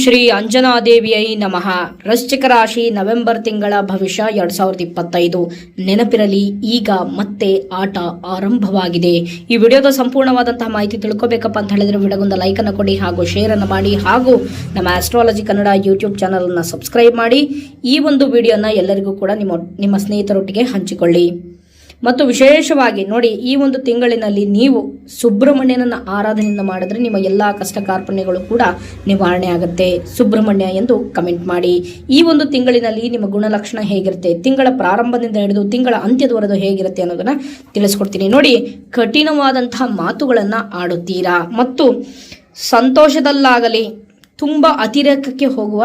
ಶ್ರೀ ಅಂಜನಾದೇವಿಯೈ ನಮಃ. ವೃಶ್ಚಿಕ ರಾಶಿ ನವೆಂಬರ್ ತಿಂಗಳ ಭವಿಷ್ಯ ಎರಡ್ ಸಾವಿರದ ಇಪ್ಪತ್ತೈದು. ನೆನಪಿರಲಿ, ಈಗ ಮತ್ತೆ ಆಟ ಆರಂಭವಾಗಿದೆ. ಈ ವಿಡಿಯೋದ ಸಂಪೂರ್ಣವಾದಂತಹ ಮಾಹಿತಿ ತಿಳ್ಕೋಬೇಕಪ್ಪ ಅಂತ ಹೇಳಿದ್ರೆ ವಿಡಿಯೋಗೊಂದು ಲೈಕ್ ಅನ್ನು ಕೊಡಿ ಹಾಗೂ ಶೇರ್ ಅನ್ನು ಮಾಡಿ ಹಾಗೂ ನಮ್ಮ ಆಸ್ಟ್ರಾಲಜಿ ಕನ್ನಡ ಯೂಟ್ಯೂಬ್ ಚಾನಲ್ ಅನ್ನು ಸಬ್ಸ್ಕ್ರೈಬ್ ಮಾಡಿ ಈ ಒಂದು ವಿಡಿಯೋನ ಎಲ್ಲರಿಗೂ ಕೂಡ ನಿಮ್ಮ ನಿಮ್ಮ ಸ್ನೇಹಿತರೊಟ್ಟಿಗೆ ಹಂಚಿಕೊಳ್ಳಿ. ಮತ್ತು ವಿಶೇಷವಾಗಿ ನೋಡಿ, ಈ ಒಂದು ತಿಂಗಳಿನಲ್ಲಿ ನೀವು ಸುಬ್ರಹ್ಮಣ್ಯನನ್ನ ಆರಾಧನೆಯಿಂದ ಮಾಡಿದ್ರೆ ನಿಮ್ಮ ಎಲ್ಲಾ ಕಷ್ಟ ಕಾರ್ಪಣ್ಯಗಳು ಕೂಡ ನಿವಾರಣೆ ಆಗುತ್ತೆ. ಸುಬ್ರಹ್ಮಣ್ಯ ಎಂದು ಕಮೆಂಟ್ ಮಾಡಿ. ಈ ಒಂದು ತಿಂಗಳಿನಲ್ಲಿ ನಿಮ್ಮ ಗುಣಲಕ್ಷಣ ಹೇಗಿರುತ್ತೆ? ತಿಂಗಳ ಪ್ರಾರಂಭದಿಂದ ಹಿಡಿದು ತಿಂಗಳ ಅಂತ್ಯದವರೆದು ಹೇಗಿರುತ್ತೆ ಅನ್ನೋದನ್ನ ತಿಳಿಸ್ಕೊಡ್ತೀನಿ. ನೋಡಿ ಕಠಿಣವಾದಂತಹ ಮಾತುಗಳನ್ನು ಆಡುತ್ತೀರಾ? ಮತ್ತು ಸಂತೋಷದಲ್ಲಾಗಲಿ ತುಂಬ ಅತಿರೇಕಕ್ಕೆ ಹೋಗುವ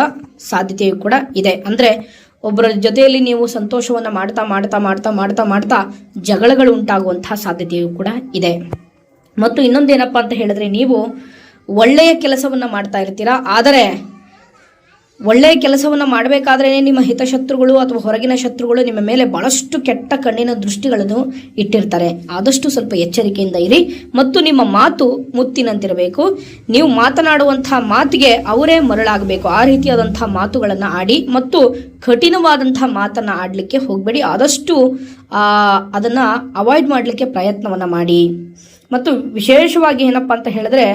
ಸಾಧ್ಯತೆಯು ಕೂಡ ಇದೆ. ಅಂದ್ರೆ ಒಬ್ಬರ ಜೊತೆಯಲ್ಲಿ ನೀವು ಸಂತೋಷವನ್ನ ಮಾಡ್ತಾ ಮಾಡ್ತಾ ಮಾಡ್ತಾ ಮಾಡ್ತಾ ಮಾಡ್ತಾ ಜಗಳಗಳು ಉಂಟಾಗುವಂತಹ ಸಾಧ್ಯತೆಯು ಕೂಡ ಇದೆ. ಮತ್ತು ಇನ್ನೊಂದೇನಪ್ಪ ಅಂತ ಹೇಳಿದ್ರೆ ನೀವು ಒಳ್ಳೆಯ ಕೆಲಸವನ್ನ ಮಾಡ್ತಾ ಇರ್ತೀರಾ, ಆದರೆ ಒಳ್ಳೆಯ ಕೆಲಸವನ್ನು ಮಾಡಬೇಕಾದ್ರೆ ನಿಮ್ಮ ಹಿತಶತ್ರುಗಳು ಅಥವಾ ಹೊರಗಿನ ಶತ್ರುಗಳು ನಿಮ್ಮ ಮೇಲೆ ಬಹಳಷ್ಟು ಕೆಟ್ಟ ಕಣ್ಣಿನ ದೃಷ್ಟಿಗಳನ್ನು ಇಟ್ಟಿರ್ತಾರೆ. ಆದಷ್ಟು ಸ್ವಲ್ಪ ಎಚ್ಚರಿಕೆಯಿಂದ ಇರಿ ಮತ್ತು ನಿಮ್ಮ ಮಾತು ಮುತ್ತಿನಂತಿರಬೇಕು. ನೀವು ಮಾತನಾಡುವಂತಹ ಮಾತಿಗೆ ಅವರೇ ಮರಳಾಗಬೇಕು. ಆ ರೀತಿಯಾದಂತಹ ಮಾತುಗಳನ್ನು ಆಡಿ ಮತ್ತು ಕಠಿಣವಾದಂತಹ ಮಾತನ್ನು ಆಡಲಿಕ್ಕೆ ಹೋಗಬೇಡಿ. ಆದಷ್ಟು ಅದನ್ನು ಅವಾಯ್ಡ್ ಮಾಡಲಿಕ್ಕೆ ಪ್ರಯತ್ನವನ್ನ ಮಾಡಿ. ಮತ್ತು ವಿಶೇಷವಾಗಿ ಏನಪ್ಪ ಅಂತ ಹೇಳಿದ್ರೆ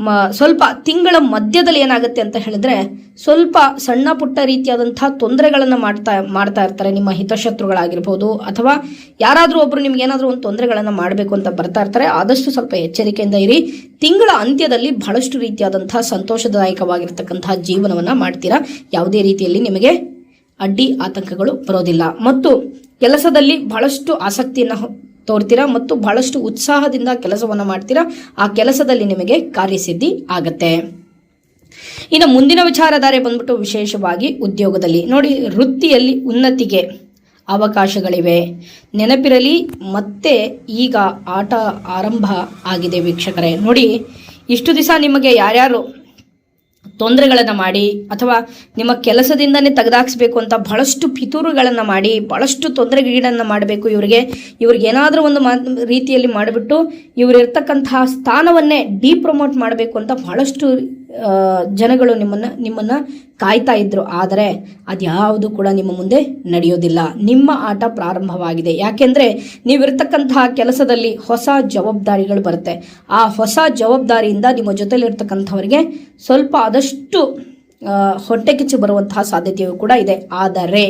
ಮ, ಸ್ವಲ್ಪ ತಿಂಗಳ ಮಧ್ಯದಲ್ಲಿ ಏನಾಗುತ್ತೆ ಅಂತ ಹೇಳಿದ್ರೆ ಸ್ವಲ್ಪ ಸಣ್ಣ ಪುಟ್ಟ ರೀತಿಯಾದಂತಹ ತೊಂದರೆಗಳನ್ನು ಮಾಡ್ತಾ ಮಾಡ್ತಾ ಇರ್ತಾರೆ ನಿಮ್ಮ ಹಿತಶತ್ರುಗಳಾಗಿರ್ಬೋದು ಅಥವಾ ಯಾರಾದರೂ ಒಬ್ರು ನಿಮ್ಗೆ ಏನಾದರೂ ಒಂದು ತೊಂದರೆಗಳನ್ನು ಮಾಡಬೇಕು ಅಂತ ಬರ್ತಾ ಇರ್ತಾರೆ, ಆದಷ್ಟು ಸ್ವಲ್ಪ ಎಚ್ಚರಿಕೆಯಿಂದ ಇರಿ. ತಿಂಗಳ ಅಂತ್ಯದಲ್ಲಿ ಬಹಳಷ್ಟು ರೀತಿಯಾದಂತಹ ಸಂತೋಷದಾಯಕವಾಗಿರ್ತಕ್ಕಂತಹ ಜೀವನವನ್ನ ಮಾಡ್ತೀರಾ? ಯಾವುದೇ ರೀತಿಯಲ್ಲಿ ನಿಮಗೆ ಅಡ್ಡಿ ಆತಂಕಗಳು ಬರೋದಿಲ್ಲ. ಮತ್ತು ಕೆಲಸದಲ್ಲಿ ಬಹಳಷ್ಟು ಆಸಕ್ತಿಯನ್ನು ತೋರ್ತೀರಾ ಮತ್ತು ಬಹಳಷ್ಟು ಉತ್ಸಾಹದಿಂದ ಕೆಲಸವನ್ನು ಮಾಡ್ತೀರಾ, ಆ ಕೆಲಸದಲ್ಲಿ ನಿಮಗೆ ಕಾರ್ಯಸಿದ್ಧಿ ಆಗತ್ತೆ. ಇನ್ನು ಮುಂದಿನ ವಿಚಾರಧಾರೆ ಬಂದ್ಬಿಟ್ಟು ವಿಶೇಷವಾಗಿ ಉದ್ಯೋಗದಲ್ಲಿ. ನೋಡಿ, ವೃತ್ತಿಯಲ್ಲಿ ಉನ್ನತಿಗೆ ಅವಕಾಶಗಳಿವೆ. ನೆನಪಿರಲಿ, ಮತ್ತೆ ಈಗ ಆಟ ಆರಂಭ ಆಗಿದೆ ವೀಕ್ಷಕರೇ. ನೋಡಿ, ಇಷ್ಟು ದಿವಸ ನಿಮಗೆ ಯಾರ್ಯಾರು ತೊಂದರೆಗಳನ್ನು ಮಾಡಿ ಅಥವಾ ನಿಮ್ಮ ಕೆಲಸದಿಂದನೇ ತೆಗೆದಾಕ್ಸ್ಬೇಕು ಅಂತ ಬಹಳಷ್ಟು ಪಿತೂರುಗಳನ್ನು ಮಾಡಿ ಬಹಳಷ್ಟು ತೊಂದರೆಗೀಡನ್ನು ಮಾಡಬೇಕು ಇವರಿಗೆ. ಇವ್ರಿಗೆ ಏನಾದರೂ ಒಂದು ಮಾ ರೀತಿಯಲ್ಲಿ ಮಾಡಿಬಿಟ್ಟು ಇವರಿರ್ತಕ್ಕಂತಹ ಸ್ಥಾನವನ್ನೇ ಡಿಪ್ರಮೋಟ್ ಮಾಡಬೇಕು ಅಂತ ಬಹಳಷ್ಟು ಆ, ಜನಗಳು ನಿಮ್ಮನ್ನ ನಿಮ್ಮನ್ನ ಕಾಯ್ತಾ ಇದ್ರು. ಆದರೆ ಅದ್ಯಾವುದು ಕೂಡ ನಿಮ್ಮ ಮುಂದೆ ನಡೆಯೋದಿಲ್ಲ. ನಿಮ್ಮ ಆಟ ಪ್ರಾರಂಭವಾಗಿದೆ. ಯಾಕೆಂದ್ರೆ ನೀವಿರ್ತಕ್ಕಂತಹ ಕೆಲಸದಲ್ಲಿ ಹೊಸ ಜವಾಬ್ದಾರಿಗಳು ಬರುತ್ತೆ. ಆ ಹೊಸ ಜವಾಬ್ದಾರಿಯಿಂದ ನಿಮ್ಮ ಜೊತೆಲಿರ್ತಕ್ಕಂಥವರಿಗೆ ಸ್ವಲ್ಪ ಆದಷ್ಟು ಹೊಟ್ಟೆ ಕಿಚ್ಚು ಬರುವಂತಹ ಸಾಧ್ಯತೆಯೂ ಕೂಡ ಇದೆ. ಆದರೆ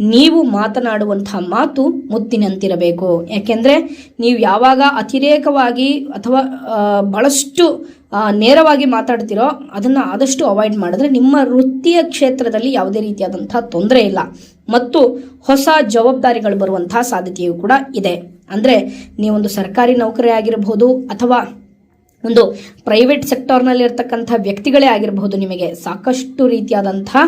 ನೀವು ಮಾತನಾಡುವಂತಹ ಮಾತು ಮುತ್ತಿನಂತಿರಬೇಕು. ಯಾಕೆಂದ್ರೆ ನೀವು ಯಾವಾಗ ಅತಿರೇಕವಾಗಿ ಅಥವಾ ಬಹಳಷ್ಟು ನೇರವಾಗಿ ಮಾತಾಡ್ತಿರೋ, ಅದನ್ನ ಆದಷ್ಟು ಅವಾಯ್ಡ್ ಮಾಡಿದ್ರೆ ನಿಮ್ಮ ವೃತ್ತಿಯ ಕ್ಷೇತ್ರದಲ್ಲಿ ಯಾವುದೇ ರೀತಿಯಾದಂತಹ ತೊಂದರೆ ಇಲ್ಲ. ಮತ್ತು ಹೊಸ ಜವಾಬ್ದಾರಿಗಳು ಬರುವಂತಹ ಸಾಧ್ಯತೆಯೂ ಕೂಡ ಇದೆ. ಅಂದ್ರೆ ನೀವೊಂದು ಸರ್ಕಾರಿ ನೌಕರಿ ಆಗಿರಬಹುದು ಅಥವಾ ಒಂದು ಪ್ರೈವೇಟ್ ಸೆಕ್ಟರ್ನಲ್ಲಿ ಇರ್ತಕ್ಕಂಥ ವ್ಯಕ್ತಿಗಳೇ ಆಗಿರಬಹುದು ನಿಮಗೆ ಸಾಕಷ್ಟು ರೀತಿಯಾದಂತಹ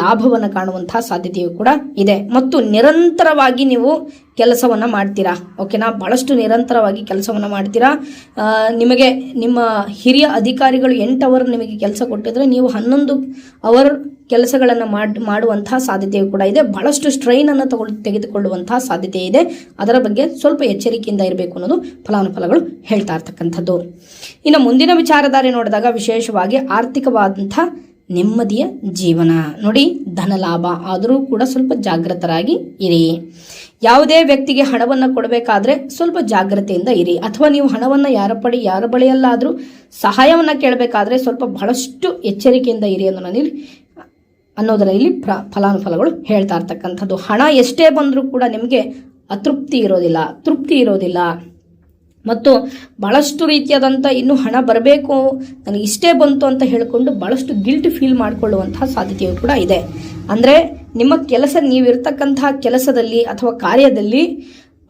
ಲಾಭವನ್ನು ಕಾಣುವಂತಹ ಸಾಧ್ಯತೆಯು ಕೂಡ ಇದೆ. ಮತ್ತು ನಿರಂತರವಾಗಿ ನೀವು ಕೆಲಸವನ್ನ ಮಾಡ್ತೀರಾ? ಓಕೆನಾ ಬಹಳಷ್ಟು ನಿರಂತರವಾಗಿ ಕೆಲಸವನ್ನ ಮಾಡ್ತೀರಾ? ನಿಮಗೆ ನಿಮ್ಮ ಹಿರಿಯ ಅಧಿಕಾರಿಗಳು ಎಂಟು ಅವರ್ ನಿಮಗೆ ಕೆಲಸ ಕೊಟ್ಟಿದ್ರೆ ನೀವು ಹನ್ನೊಂದು ಅವರ್ ಕೆಲಸಗಳನ್ನು ಮಾಡಿ, ಮಾಡುವಂತಹ ಸಾಧ್ಯತೆಯು ಕೂಡ ಇದೆ. ಬಹಳಷ್ಟು ಸ್ಟ್ರೈನ್ ಅನ್ನು ತಗೊಳ್, ತೆಗೆದುಕೊಳ್ಳುವಂತಹ ಸಾಧ್ಯತೆ ಇದೆ. ಅದರ ಬಗ್ಗೆ ಸ್ವಲ್ಪ ಎಚ್ಚರಿಕೆಯಿಂದ ಇರಬೇಕು ಅನ್ನೋದು ಫಲಾನುಫಲಗಳು ಹೇಳ್ತಾ ಇರ್ತಕ್ಕಂಥದ್ದು. ಇನ್ನು ಮುಂದಿನ ವಿಚಾರಧಾರೆ ನೋಡಿದಾಗ ವಿಶೇಷವಾಗಿ ಆರ್ಥಿಕವಾದಂಥ ನೆಮ್ಮದಿಯ ಜೀವನ. ನೋಡಿ, ಧನ ಲಾಭ. ಆದರೂ ಕೂಡ ಸ್ವಲ್ಪ ಜಾಗೃತರಾಗಿ ಇರಿ. ಯಾವುದೇ ವ್ಯಕ್ತಿಗೆ ಹಣವನ್ನು ಕೊಡಬೇಕಾದ್ರೆ ಸ್ವಲ್ಪ ಜಾಗ್ರತೆಯಿಂದ ಇರಿ. ಅಥವಾ ನೀವು ಹಣವನ್ನು ಯಾರ ಪಡಿ, ಯಾರ ಬಳಿಯಲ್ಲಾದರೂ ಸಹಾಯವನ್ನು ಕೇಳಬೇಕಾದ್ರೆ ಸ್ವಲ್ಪ ಬಹಳಷ್ಟು ಎಚ್ಚರಿಕೆಯಿಂದ ಇರಿ ಅನ್ನೋ ನಾನಿಲ್ಲಿ ಅನ್ನೋದರಲ್ಲಿ ಪ್ರ, ಫಲಾನುಫಲಗಳು ಹೇಳ್ತಾ ಇರ್ತಕ್ಕಂಥದ್ದು. ಹಣ ಎಷ್ಟೇ ಬಂದರೂ ಕೂಡ ನಿಮಗೆ ಅತೃಪ್ತಿ ಇರೋದಿಲ್ಲ, ತೃಪ್ತಿ ಇರೋದಿಲ್ಲ. ಮತ್ತು ಬಹಳಷ್ಟು ರೀತಿಯಾದಂಥ ಇನ್ನೂ ಹಣ ಬರಬೇಕು, ನನಗೆ ಇಷ್ಟೇ ಬಂತು ಅಂತ ಹೇಳಿಕೊಂಡು ಬಹಳಷ್ಟು ಗಿಲ್ಟ್ ಫೀಲ್ ಮಾಡಿಕೊಳ್ಳುವಂತಹ ಸಾಧ್ಯತೆಯು ಕೂಡ ಇದೆ. ಅಂದರೆ ನಿಮ್ಮ ಕೆಲಸ, ನೀವಿರ್ತಕ್ಕಂತಹ ಕೆಲಸದಲ್ಲಿ ಅಥವಾ ಕಾರ್ಯದಲ್ಲಿ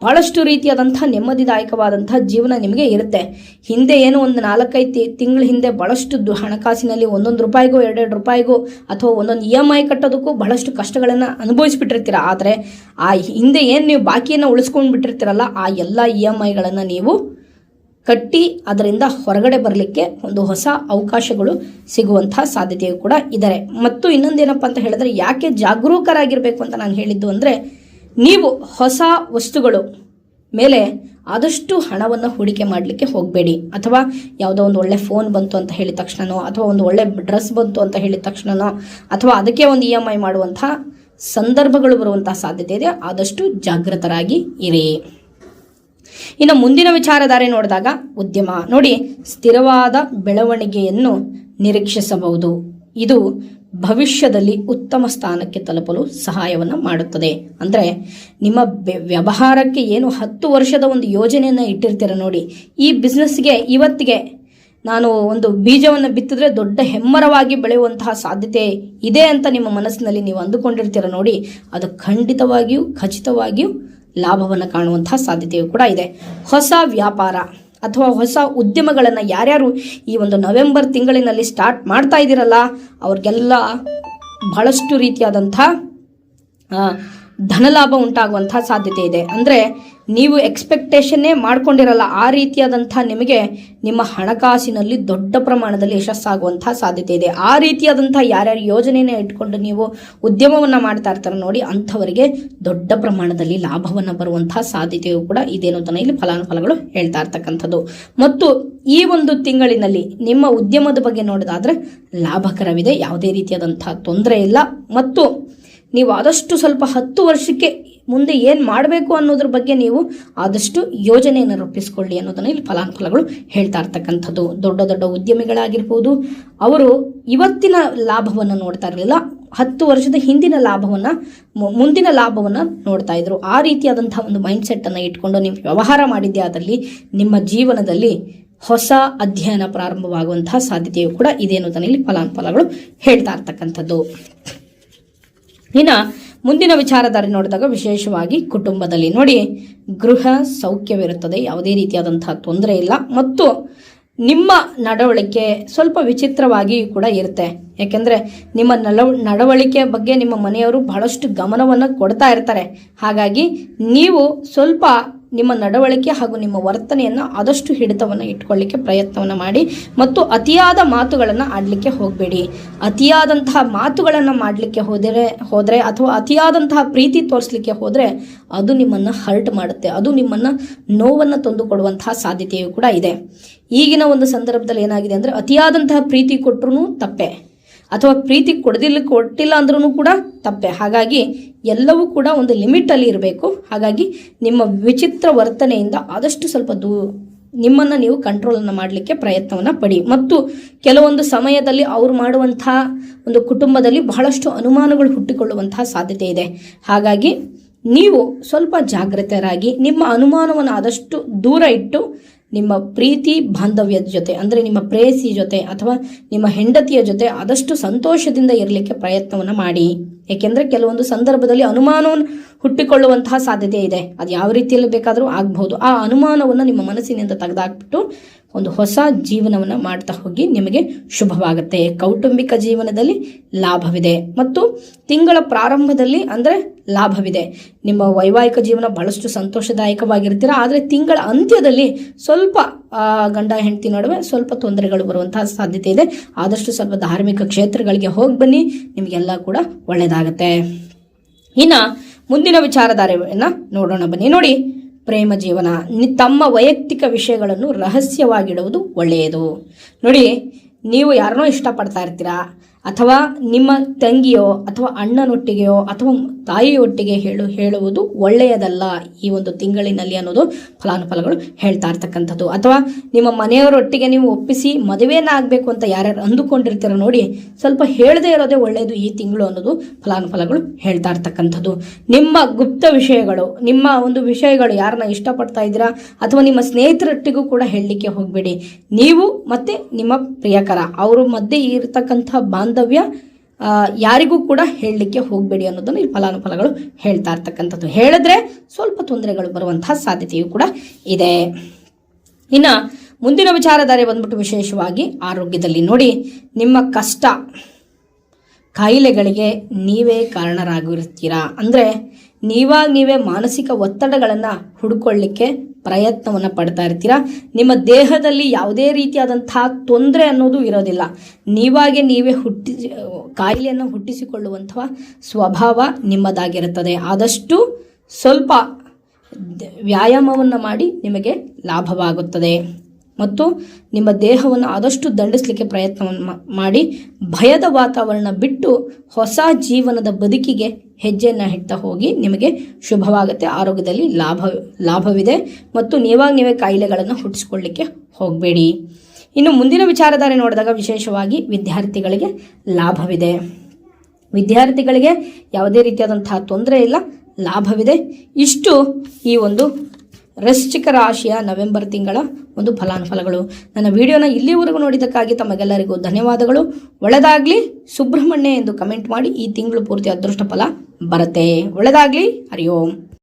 ಬಹಳಷ್ಟು ರೀತಿಯಾದಂಥ ನೆಮ್ಮದಿದಾಯಕವಾದಂಥ ಜೀವನ ನಿಮಗೆ ಇರುತ್ತೆ. ಹಿಂದೆ ಏನು ಒಂದು ನಾಲ್ಕೈದು ತಿಂಗಳ ಹಿಂದೆ ಬಹಳಷ್ಟು ಹಣಕಾಸಿನಲ್ಲಿ ಒಂದೊಂದು ರೂಪಾಯಿಗೂ, ಎರಡೆರಡು ರೂಪಾಯಿಗೂ ಅಥವಾ ಒಂದೊಂದು ಇ ಎಂ ಐ ಕಟ್ಟೋದಕ್ಕೂ ಬಹಳಷ್ಟು ಕಷ್ಟಗಳನ್ನು ಅನುಭವಿಸಿಬಿಟ್ಟಿರ್ತೀರ? ಆದರೆ ಆ ಹಿಂದೆ ಏನು ನೀವು ಬಾಕಿಯನ್ನು ಉಳಿಸ್ಕೊಂಡು ಬಿಟ್ಟಿರ್ತೀರಲ್ಲ, ಆ ಎಲ್ಲ ಇ ಎಂ ಐಗಳನ್ನು ನೀವು ಕಟ್ಟಿ ಅದರಿಂದ ಹೊರಗಡೆ ಬರಲಿಕ್ಕೆ ಒಂದು ಹೊಸ ಅವಕಾಶಗಳು ಸಿಗುವಂತಹ ಸಾಧ್ಯತೆಯು ಕೂಡ ಇದ್ದಾರೆ ಮತ್ತು ಇನ್ನೊಂದೇನಪ್ಪ ಅಂತ ಹೇಳಿದ್ರೆ, ಯಾಕೆ ಜಾಗರೂಕರಾಗಿರಬೇಕು ಅಂತ ನಾನು ಹೇಳಿದ್ದು ಅಂದರೆ ನೀವು ಹೊಸ ವಸ್ತುಗಳು ಮೇಲೆ ಆದಷ್ಟು ಹಣವನ್ನು ಹೂಡಿಕೆ ಮಾಡಲಿಕ್ಕೆ ಹೋಗಬೇಡಿ. ಅಥವಾ ಯಾವುದೋ ಒಂದು ಒಳ್ಳೆ ಫೋನ್ ಬಂತು ಅಂತ ಹೇಳಿದ ತಕ್ಷಣನೋ, ಅಥವಾ ಒಂದು ಒಳ್ಳೆ ಡ್ರೆಸ್ ಬಂತು ಅಂತ ಹೇಳಿದ ತಕ್ಷಣನೋ, ಅಥವಾ ಅದಕ್ಕೆ ಒಂದು ಇ ಎಂ ಐ ಮಾಡುವಂಥ ಸಂದರ್ಭಗಳು ಬರುವಂತಹ ಸಾಧ್ಯತೆ ಇದೆ. ಆದಷ್ಟು ಜಾಗೃತರಾಗಿ ಇರಿ. ಇನ್ನು ಮುಂದಿನ ವಿಚಾರಧಾರೆ ನೋಡಿದಾಗ ಉದ್ಯಮ. ನೋಡಿ, ಸ್ಥಿರವಾದ ಬೆಳವಣಿಗೆಯನ್ನು ನಿರೀಕ್ಷಿಸಬಹುದು. ಇದು ಭವಿಷ್ಯದಲ್ಲಿ ಉತ್ತಮ ಸ್ಥಾನಕ್ಕೆ ತಲುಪಲು ಸಹಾಯವನ್ನು ಮಾಡುತ್ತದೆ. ಅಂದರೆ ನಿಮ್ಮ ವ್ಯವಹಾರಕ್ಕೆ ಏನು ಹತ್ತು ವರ್ಷದ ಒಂದು ಯೋಜನೆಯನ್ನು ಇಟ್ಟಿರ್ತೀರ ನೋಡಿ. ಈ ಬಿಸ್ನೆಸ್ಗೆ ಇವತ್ತಿಗೆ ನಾನು ಒಂದು ಬೀಜವನ್ನು ಬಿತ್ತಿದ್ರೆ ದೊಡ್ಡ ಹೆಮ್ಮರವಾಗಿ ಬೆಳೆಯುವಂತಹ ಸಾಧ್ಯತೆ ಇದೆ ಅಂತ ನಿಮ್ಮ ಮನಸ್ಸಿನಲ್ಲಿ ನೀವು ಅಂದುಕೊಂಡಿರ್ತೀರ ನೋಡಿ. ಅದು ಖಂಡಿತವಾಗಿಯೂ, ಖಚಿತವಾಗಿಯೂ ಲಾಭವನ್ನು ಕಾಣುವಂತಹ ಸಾಧ್ಯತೆಯೂ ಕೂಡ ಇದೆ. ಹೊಸ ವ್ಯಾಪಾರ. ಅಥವಾ ಹೊಸ ಉದ್ಯಮಗಳನ್ನು ಯಾರ್ಯಾರು ಈ ಒಂದು ನವೆಂಬರ್ ತಿಂಗಳಿನಲ್ಲಿ ಸ್ಟಾರ್ಟ್ ಮಾಡ್ತಾ ಇದ್ದೀರಲ್ಲ, ಅವ್ರಿಗೆಲ್ಲ ಬಹಳಷ್ಟು ರೀತಿಯಾದಂಥ ಧನಲಾಭ ಉಂಟಾಗುವಂಥ ಸಾಧ್ಯತೆ ಇದೆ. ಅಂದರೆ ನೀವು ಎಕ್ಸ್ಪೆಕ್ಟೇಷನ್ನೇ ಮಾಡ್ಕೊಂಡಿರಲ್ಲ, ಆ ರೀತಿಯಾದಂಥ ನಿಮಗೆ ನಿಮ್ಮ ಹಣಕಾಸಿನಲ್ಲಿ ದೊಡ್ಡ ಪ್ರಮಾಣದಲ್ಲಿ ಯಶಸ್ಸಾಗುವಂಥ ಸಾಧ್ಯತೆ ಇದೆ. ಆ ರೀತಿಯಾದಂಥ ಯಾರ್ಯಾರು ಯೋಜನೆಯನ್ನು ಇಟ್ಕೊಂಡು ನೀವು ಉದ್ಯಮವನ್ನು ಮಾಡ್ತಾ ಇರ್ತಾರೆ ನೋಡಿ, ಅಂಥವರಿಗೆ ದೊಡ್ಡ ಪ್ರಮಾಣದಲ್ಲಿ ಲಾಭವನ್ನು ಬರುವಂಥ ಸಾಧ್ಯತೆಯು ಕೂಡ ಇದೆ ಅನ್ನೋದನ್ನು ಇಲ್ಲಿ ಫಲಾನುಫಲಗಳು ಹೇಳ್ತಾ ಇರ್ತಕ್ಕಂಥದ್ದು. ಮತ್ತು ಈ ಒಂದು ತಿಂಗಳಿನಲ್ಲಿ ನಿಮ್ಮ ಉದ್ಯಮದ ಬಗ್ಗೆ ನೋಡೋದಾದರೆ ಲಾಭಕರವಿದೆ, ಯಾವುದೇ ರೀತಿಯಾದಂಥ ತೊಂದರೆ ಇಲ್ಲ. ಮತ್ತು ನೀವು ಆದಷ್ಟು ಸ್ವಲ್ಪ ಹತ್ತು ವರ್ಷಕ್ಕೆ ಮುಂದೆ ಏನು ಮಾಡಬೇಕು ಅನ್ನೋದ್ರ ಬಗ್ಗೆ ನೀವು ಆದಷ್ಟು ಯೋಜನೆಯನ್ನು ರೂಪಿಸ್ಕೊಳ್ಳಿ ಅನ್ನೋದನ್ನು ಇಲ್ಲಿ ಫಲಾನುಫಲಗಳು ಹೇಳ್ತಾ ಇರ್ತಕ್ಕಂಥದ್ದು. ದೊಡ್ಡ ದೊಡ್ಡ ಉದ್ಯಮಿಗಳಾಗಿರ್ಬೋದು, ಅವರು ಇವತ್ತಿನ ಲಾಭವನ್ನು ನೋಡ್ತಾ ಇರಲಿಲ್ಲ, ಹತ್ತು ವರ್ಷದ ಹಿಂದಿನ ಲಾಭವನ್ನು ಮುಂದಿನ ಲಾಭವನ್ನು ನೋಡ್ತಾ ಇದ್ರು. ಆ ರೀತಿಯಾದಂಥ ಒಂದು ಮೈಂಡ್ ಸೆಟ್ಟನ್ನು ಇಟ್ಕೊಂಡು ನೀವು ವ್ಯವಹಾರ ಮಾಡಿದ್ದೆ ಆದಲ್ಲಿ ನಿಮ್ಮ ಜೀವನದಲ್ಲಿ ಹೊಸ ಅಧ್ಯಯನ ಪ್ರಾರಂಭವಾಗುವಂತಹ ಸಾಧ್ಯತೆಯು ಕೂಡ ಇದೆ ಅನ್ನೋದನ್ನ ಇಲ್ಲಿ ಫಲಾನುಫಲಗಳು ಹೇಳ್ತಾ ಇರ್ತಕ್ಕಂಥದ್ದು. ಇನ್ನು ಮುಂದಿನ ವಿಚಾರಧಾರೆ ನೋಡಿದಾಗ ವಿಶೇಷವಾಗಿ ಕುಟುಂಬದಲ್ಲಿ ನೋಡಿ ಗೃಹ ಸೌಖ್ಯವಿರುತ್ತದೆ. ಯಾವುದೇ ರೀತಿಯಾದಂತಹ ತೊಂದರೆ ಇಲ್ಲ. ಮತ್ತು ನಿಮ್ಮ ನಡವಳಿಕೆ ಸ್ವಲ್ಪ ವಿಚಿತ್ರವಾಗಿ ಕೂಡ ಇರುತ್ತೆ. ಯಾಕೆಂದರೆ ನಿಮ್ಮ ನಡವ ನಡವಳಿಕೆ ಬಗ್ಗೆ ನಿಮ್ಮ ಮನೆಯವರು ಬಹಳಷ್ಟು ಗಮನವನ್ನು ಕೊಡ್ತಾ ಇರ್ತಾರೆ. ಹಾಗಾಗಿ ನೀವು ಸ್ವಲ್ಪ ನಿಮ್ಮ ನಡವಳಿಕೆ ಹಾಗೂ ನಿಮ್ಮ ವರ್ತನೆಯನ್ನು ಆದಷ್ಟು ಹಿಡಿತವನ್ನು ಇಟ್ಕೊಳ್ಳಿಕ್ಕೆ ಪ್ರಯತ್ನವನ್ನು ಮಾಡಿ ಮತ್ತು ಅತಿಯಾದ ಮಾತುಗಳನ್ನು ಆಡಲಿಕ್ಕೆ ಹೋಗಬೇಡಿ. ಅತಿಯಾದಂತಹ ಮಾತುಗಳನ್ನು ಮಾಡಲಿಕ್ಕೆ ಹೋದರೆ ಹೋದರೆ ಅಥವಾ ಅತಿಯಾದಂತಹ ಪ್ರೀತಿ ತೋರಿಸ್ಲಿಕ್ಕೆ ಹೋದರೆ ಅದು ನಿಮ್ಮನ್ನು ಹರ್ಟ್ ಮಾಡುತ್ತೆ. ಅದು ನಿಮ್ಮನ್ನು ನೋವನ್ನು ತಂದುಕೊಡುವಂತಹ ಸಾಧ್ಯತೆಯೂ ಕೂಡ ಇದೆ. ಈಗಿನ ಒಂದು ಸಂದರ್ಭದಲ್ಲಿ ಏನಾಗಿದೆ ಅಂದರೆ ಅತಿಯಾದಂತಹ ಪ್ರೀತಿ ಕೊಟ್ಟರು ತಪ್ಪೆ. ಅಥವಾ ಪ್ರೀತಿ ಕೊಡದಿಲ್ಲ ಕೊಟ್ಟಿಲ್ಲ ಅಂದ್ರೂ ಕೂಡ ತಪ್ಪೆ. ಹಾಗಾಗಿ ಎಲ್ಲವೂ ಕೂಡ ಒಂದು ಲಿಮಿಟಲ್ಲಿ ಇರಬೇಕು. ಹಾಗಾಗಿ ನಿಮ್ಮ ವಿಚಿತ್ರ ವರ್ತನೆಯಿಂದ ಆದಷ್ಟು ಸ್ವಲ್ಪ ದೂ, ನಿಮ್ಮನ್ನು ನೀವು ಕಂಟ್ರೋಲನ್ನು ಮಾಡಲಿಕ್ಕೆ ಪ್ರಯತ್ನವನ್ನು ಪಡಿ. ಮತ್ತು ಕೆಲವೊಂದು ಸಮಯದಲ್ಲಿ ಅವ್ರು ಮಾಡುವಂತಹ ಒಂದು ಕುಟುಂಬದಲ್ಲಿ ಬಹಳಷ್ಟು ಅನುಮಾನಗಳು ಹುಟ್ಟಿಕೊಳ್ಳುವಂತಹ ಸಾಧ್ಯತೆ ಇದೆ. ಹಾಗಾಗಿ ನೀವು ಸ್ವಲ್ಪ ಜಾಗೃತರಾಗಿ ನಿಮ್ಮ ಅನುಮಾನವನ್ನು ಆದಷ್ಟು ದೂರ ಇಟ್ಟು ನಿಮ್ಮ ಪ್ರೀತಿ ಬಾಂಧವ್ಯದ ಜೊತೆ, ಅಂದರೆ ನಿಮ್ಮ ಪ್ರೇಯಸಿ ಜೊತೆ ಅಥವಾ ನಿಮ್ಮ ಹೆಂಡತಿಯ ಜೊತೆ ಆದಷ್ಟು ಸಂತೋಷದಿಂದ ಇರಲಿಕ್ಕೆ ಪ್ರಯತ್ನವನ್ನು ಮಾಡಿ. ಏಕೆಂದರೆ ಕೆಲವೊಂದು ಸಂದರ್ಭದಲ್ಲಿ ಅನುಮಾನವನ್ನು ಹುಟ್ಟಿಕೊಳ್ಳುವಂತಹ ಸಾಧ್ಯತೆ ಇದೆ. ಅದು ಯಾವ ರೀತಿಯಲ್ಲಿ ಬೇಕಾದರೂ ಆಗಬಹುದು. ಆ ಅನುಮಾನವನ್ನು ನಿಮ್ಮ ಮನಸ್ಸಿನಿಂದ ತೆಗೆದಾಕ್ಬಿಟ್ಟು ಒಂದು ಹೊಸ ಜೀವನವನ್ನು ಮಾಡ್ತಾ ಹೋಗಿ ನಿಮಗೆ ಶುಭವಾಗುತ್ತೆ. ಕೌಟುಂಬಿಕ ಜೀವನದಲ್ಲಿ ಲಾಭವಿದೆ ಮತ್ತು ತಿಂಗಳ ಪ್ರಾರಂಭದಲ್ಲಿ ಅಂದರೆ ಲಾಭವಿದೆ. ನಿಮ್ಮ ವೈವಾಹಿಕ ಜೀವನ ಬಹಳಷ್ಟು ಸಂತೋಷದಾಯಕವಾಗಿರ್ತೀರ ಆದರೆ ತಿಂಗಳ ಅಂತ್ಯದಲ್ಲಿ ಸ್ವಲ್ಪ ಗಂಡ, ಹೆಂಡತಿ ನಡುವೆ ಸ್ವಲ್ಪ ತೊಂದರೆಗಳು ಬರುವಂತಹ ಸಾಧ್ಯತೆ ಇದೆ. ಆದಷ್ಟು ಸ್ವಲ್ಪ ಧಾರ್ಮಿಕ ಕ್ಷೇತ್ರಗಳಿಗೆ ಹೋಗಿ ಬನ್ನಿ, ನಿಮಗೆಲ್ಲ ಕೂಡ ಒಳ್ಳೆಯದಾಗತ್ತೆ ಇನ್ನು ಮುಂದಿನ ವಿಚಾರಧಾರೆಯನ್ನು ನೋಡೋಣ ಬನ್ನಿ. ನೋಡಿ ಪ್ರೇಮ ಜೀವನ ತಮ್ಮ ವೈಯಕ್ತಿಕ ವಿಷಯಗಳನ್ನು ರಹಸ್ಯವಾಗಿಡುವುದು ಒಳ್ಳೆಯದು. ನೋಡಿ ನೀವು ಯಾರನ್ನೋ ಇಷ್ಟಪಡ್ತಾ ಇರ್ತೀರಾ ಅಥವಾ ನಿಮ್ಮ ತಂಗಿಯೋ ಅಥವಾ ಅಣ್ಣನೊಟ್ಟಿಗೆಯೋ ಅಥವಾ ತಾಯಿಯೊಟ್ಟಿಗೆ ಹೇಳು, ಹೇಳುವುದು ಒಳ್ಳೆಯದಲ್ಲ ಈ ಒಂದು ತಿಂಗಳಿನಲ್ಲಿ ಅನ್ನೋದು ಫಲಾನುಫಲಗಳು ಹೇಳ್ತಾ ಇರ್ತಕ್ಕಂಥದ್ದು. ಅಥವಾ ನಿಮ್ಮ ಮನೆಯವರೊಟ್ಟಿಗೆ ನೀವು ಒಪ್ಪಿಸಿ ಮದುವೆನ ಆಗಬೇಕು ಅಂತ ಯಾರ್ಯಾರು ಅಂದುಕೊಂಡಿರ್ತೀರ ನೋಡಿ ಸ್ವಲ್ಪ ಹೇಳದೇ ಇರೋದೇ ಒಳ್ಳೆಯದು ಈ ತಿಂಗಳು ಅನ್ನೋದು ಫಲಾನುಫಲಗಳು ಹೇಳ್ತಾ ಇರ್ತಕ್ಕಂಥದ್ದು. ನಿಮ್ಮ ಗುಪ್ತ ವಿಷಯಗಳು, ನಿಮ್ಮ ಒಂದು ವಿಷಯಗಳು ಯಾರನ್ನ ಇಷ್ಟಪಡ್ತಾ ಇದ್ದೀರಾ ಅಥವಾ ನಿಮ್ಮ ಸ್ನೇಹಿತರೊಟ್ಟಿಗೂ ಕೂಡ ಹೇಳಲಿಕ್ಕೆ ಹೋಗಬೇಡಿ. ನೀವು ಮತ್ತೆ ನಿಮ್ಮ ಪ್ರಿಯಕರ, ಅವರು ಮಧ್ಯೆ ಇರತಕ್ಕಂಥ ಬಾಂಧವ್ಯ ಯಾರಿಗೂ ಕೂಡ ಹೇಳಲಿಕ್ಕೆ ಹೋಗಬೇಡಿ ಅನ್ನೋದನ್ನು ಈ ಫಲಾನುಫಲಗಳು ಹೇಳ್ತಾ ಇರ್ತಕ್ಕಂಥದ್ದು. ಹೇಳಿದ್ರೆ ಸ್ವಲ್ಪ ತೊಂದರೆಗಳು ಬರುವಂತಹ ಸಾಧ್ಯತೆಯೂ ಕೂಡ ಇದೆ. ಇನ್ನು ಮುಂದಿನ ವಿಚಾರಧಾರೆ ಬಂದ್ಬಿಟ್ಟು ವಿಶೇಷವಾಗಿ ಆರೋಗ್ಯದಲ್ಲಿ ನೋಡಿ, ನಿಮ್ಮ ಕಷ್ಟ ಕಾಯಿಲೆಗಳಿಗೆ ನೀವೇ ಕಾರಣರಾಗಿರ್ತೀರಾ? ಅಂದರೆ ನೀವಾಗ ನೀವೇ ಮಾನಸಿಕ ಒತ್ತಡಗಳನ್ನು ಹುಡ್ಕೊಳ್ಳಿಕ್ಕೆ ಪ್ರಯತ್ನವನ್ನು ಪಡ್ತಾ ಇರ್ತೀರಾ? ನಿಮ್ಮ ದೇಹದಲ್ಲಿ ಯಾವುದೇ ರೀತಿಯಾದಂತಹ ತೊಂದರೆ ಅನ್ನೋದು ಇರೋದಿಲ್ಲ. ನೀವಾಗೆ ನೀವೇ ಹುಟ್ಟಿ, ಕಾಯಿಲೆಯನ್ನು ಹುಟ್ಟಿಸಿಕೊಳ್ಳುವಂತಹ ಸ್ವಭಾವ ನಿಮ್ಮದಾಗಿರುತ್ತದೆ. ಆದಷ್ಟು ಸ್ವಲ್ಪ ವ್ಯಾಯಾಮವನ್ನು ಮಾಡಿ ನಿಮಗೆ ಲಾಭವಾಗುತ್ತದೆ. ಮತ್ತು ನಿಮ್ಮ ದೇಹವನ್ನು ಆದಷ್ಟು ದಂಡಿಸಲಿಕ್ಕೆ ಪ್ರಯತ್ನವನ್ನು ಮಾಡಿ ಭಯದ ವಾತಾವರಣ ಬಿಟ್ಟು ಹೊಸ ಜೀವನದ ಬದುಕಿಗೆ ಹೆಜ್ಜೆಯನ್ನು ಇಡ್ತಾ ಹೋಗಿ ನಿಮಗೆ ಶುಭವಾಗುತ್ತೆ. ಆರೋಗ್ಯದಲ್ಲಿ ಲಾಭ, ಲಾಭವಿದೆ ಮತ್ತು ನೀವಾಗ ನೀವೇ ಕಾಯಿಲೆಗಳನ್ನು ಹುಟ್ಟಿಸ್ಕೊಳ್ಳಿಕ್ಕೆ ಹೋಗಬೇಡಿ. ಇನ್ನು ಮುಂದಿನ ವಿಚಾರಧಾರೆ ನೋಡಿದಾಗ ವಿಶೇಷವಾಗಿ ವಿದ್ಯಾರ್ಥಿಗಳಿಗೆ ಲಾಭವಿದೆ. ವಿದ್ಯಾರ್ಥಿಗಳಿಗೆ ಯಾವುದೇ ರೀತಿಯಾದಂತಹ ತೊಂದರೆ ಇಲ್ಲ, ಲಾಭವಿದೆ. ಇಷ್ಟು ಈ ಒಂದು ವೃಶ್ಚಿಕ ರಾಶಿಯ ನವೆಂಬರ್ ತಿಂಗಳ ಒಂದು ಫಲಾನುಫಲಗಳು. ನನ್ನ ವಿಡಿಯೋನ ಇಲ್ಲಿವರೆಗೂ ನೋಡಿದ್ದಕ್ಕಾಗಿ ತಮಗೆಲ್ಲರಿಗೂ ಧನ್ಯವಾದಗಳು. ಒಳ್ಳೆದಾಗ್ಲಿ, ಸುಬ್ರಹ್ಮಣ್ಯ ಎಂದು ಕಮೆಂಟ್ ಮಾಡಿ ಈ ತಿಂಗಳು ಪೂರ್ತಿ ಅದೃಷ್ಟ ಫಲ ಬರುತ್ತೆ. ಒಳ್ಳೆದಾಗ್ಲಿ ಹರಿ ಓಂ